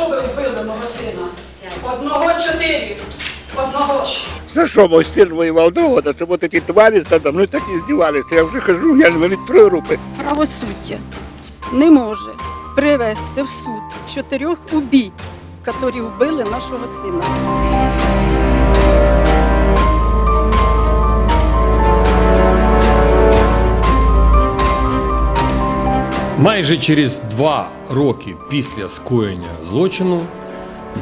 що ви вбили мого сина? Одного чотири. Одного. За що мой син воював до года, щоб от ці тварі надо мною так і здівалися. Я вже хожу, я не три руки. Правосуддя не може привести в суд чотирьох убійць, які вбили нашого сина. Майже через два роки після скоєння злочину,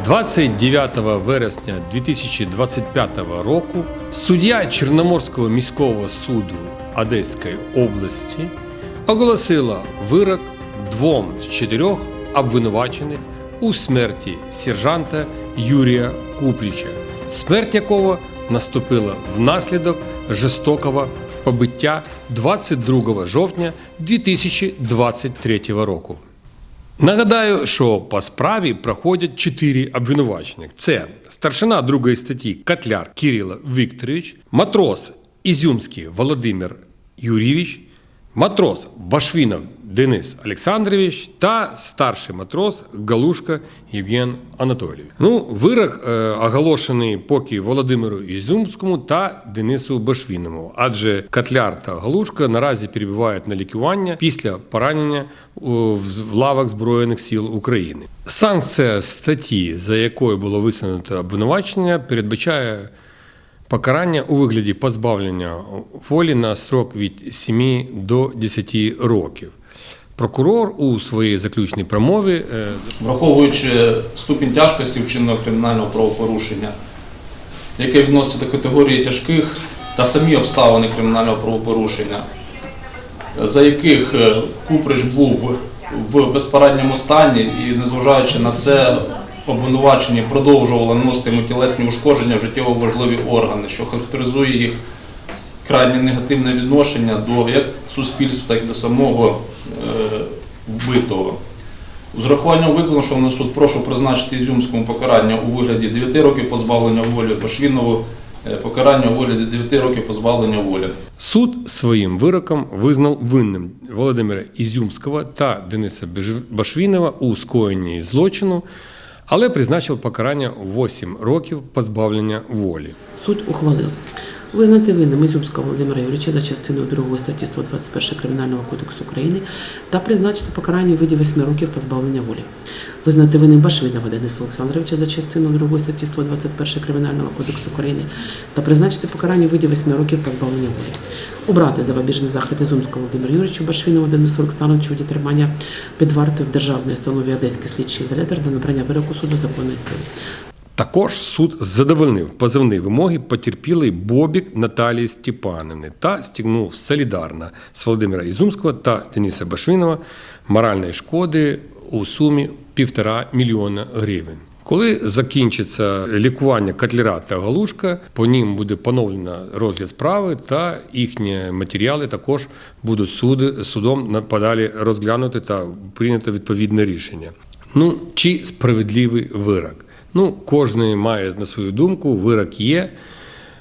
29 вересня 2025 року, суддя Чорноморського міського суду Одеської області оголосила вирок двом з чотирьох обвинувачених у смерті сержанта Юрія Купріча, смерть якого наступила внаслідок жорстокого побиття 22 жовтня 2023 року. Нагадаю, що по справі проходять чотири обвинувачення: це старшина другої статті Котляр Кирило Вікторович, матрос Ізюмський Володимир Юрійович, матрос Башвінов Денис Олександрович та старший матрос Галушка Євген Анатолійович. Ну, вирок е, оголошений поки Володимиру Ізюмському та Денису Башвінову, адже Котляр та Галушка наразі перебувають на лікування після поранення в лавах Збройних сил України. Санкція статті, за якою було висунуто обвинувачення, передбачає покарання у вигляді позбавлення волі на строк від 7 до 10 років. Прокурор у своїй заключній промові е, враховуючи ступінь тяжкості вчиненого кримінального правопорушення, яке відноситься до категорії тяжких та самі обставини кримінального правопорушення, за яких е, Куприч був в безпорадньому стані і, незважаючи на це, обвинувачені продовжували наносити йому тілесні ушкодження в життєво важливі органи, що характеризує їх крайне негативне відношення до як суспільства, так і до самого е, вбитого. З урахуванням на суд прошу призначити Ізюмському покарання у вигляді 9 років позбавлення волі, Башвінову е, покарання у вигляді 9 років позбавлення волі. суд своїм вироком визнав винним Володимира Ізюмського та Дениса Башвінова у скоєнні злочину, але призначив покарання 8 років позбавлення волі. Суд ухвалив визнати винним Ізюмського Володимира Юрійовича за частиною 2 статті 121 Кримінального кодексу України та призначити покарання у виді 8 років позбавлення волі. Визнати винним Башвинова Дениса Олександровича за частиною 2 статті 121 Кримінального кодексу України та призначити покарання у виді 8 років позбавлення волі. Обрати запобіжний захід Ізюмського Володимиру Юрійовичу Башвінову Денису Олександровичу воді тримання під вартою в державній установі Одеський слідчий ізолятор до набрання вироку суду законної сили. Також суд задовольнив позивні вимоги потерпілої Бобік Наталії Степанівни та стягнув солідарно з Володимира Ізумського та Дениса Башвінова моральної шкоди у сумі півтора мільйона гривень. Коли закінчиться лікування Котлера та Галушка, по ним буде поновлено розгляд справи, та їхні матеріали також будуть суди, судом подалі розглянути та прийнято відповідне рішення. Ну, чи справедливий вирок? Ну, кожен має на свою думку, вирок є.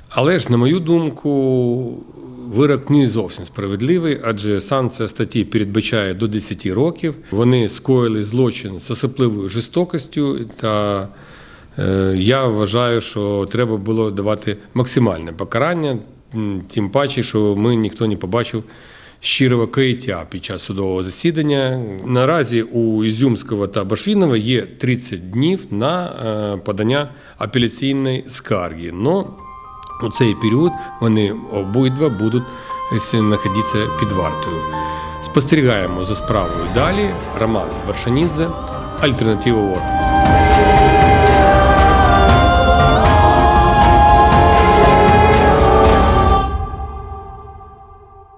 Але ж, на мою думку, вирок не зовсім справедливий, адже санкція статті передбачає до 10 років. Вони скоїли злочин з особливою жорстокістю, та е, я вважаю, що треба було давати максимальне покарання, тим паче, що ми ніхто не побачив щирого каяття під час судового засідання. Наразі у Ізюмського та Башвінова є 30 днів на е, подання апеляційної скарги. Но у цей період вони обидва будуть е, знаходитися під вартою. Спостерігаємо за справою далі. Роман Вершанідзе, Альтернатива ОРГ.